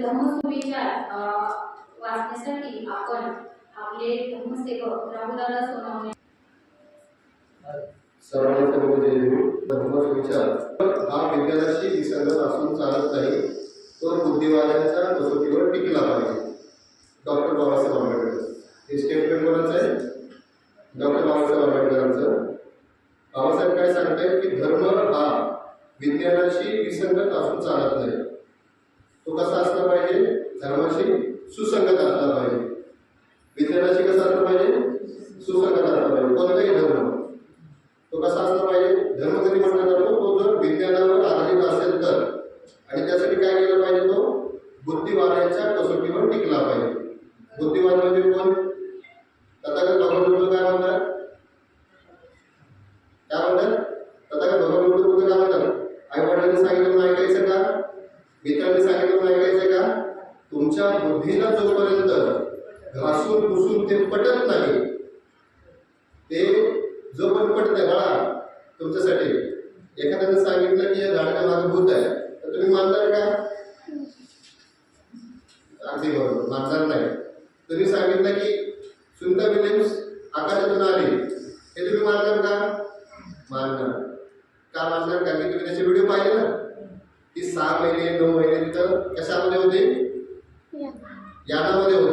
ब्रह्मसुविचार वाचण्यासाठी आपण आपले धम्मसेवक राहुलदादा सोनावणे. सर्वांना विचार हा विज्ञानाशी विसंगत असून चालत नाही तो बुद्धिवादाच्या कसोटीवर टिकला पाहिजे. डॉक्टर बाबासाहेब आंबेडकर. हे स्टेटमेंट आहे. डॉक्टर बाबासाहेब आंबेडकरांचं. बाबासाहेब काय सांगतायत की धर्म हा विज्ञानाशी विसंगत असून चालत नाही. तो कसा असला पाहिजे? धर्माशी सुसंगत असला पाहिजे. विज्ञानाशी कसा असला पाहिजे? सुसंगत असला पाहिजे. कोणताही धर्म. तो कसा असला पाहिजे? धर्म कधी म्हटला जातो? तो जर विज्ञानावर आधारित असेल तर. आणि त्यासाठी काय केलं पाहिजे तो? बुद्धिवादाच्या कसोटीवर टिकला पाहिजे. बुद्धिवाद म्हणजे कोण? तथागत भगवान बुद्ध काय म्हणतात? काय म्हणतात? तथागत भगवान बुद्ध काय म्हणतात? आई वडिलांनी सांगितलं नाही ऐकायचं का? मित्रांनी सांगितलं तुमच्या बुद्धीला जोपर्यंत घासून पुसून ते पटत नाही ते जो पण पटत आहे बाळा तुमच्यासाठी एखाद्याने सांगितलं की या झाडाच्या मागे भूत आहे. तर तुम्ही मानणार का? अगदी बरोबर मानणार नाही. तुम्ही सांगितलं की सुंदर विलियम्स आकाशातून आले. हे तुम्ही मानणार का? मानणार. का मानणार? का की तुम्ही त्याचे व्हिडिओ पाहिले ना? की सहा महिने नऊ महिने तिथं कशामध्ये होते? यानामध्ये होते.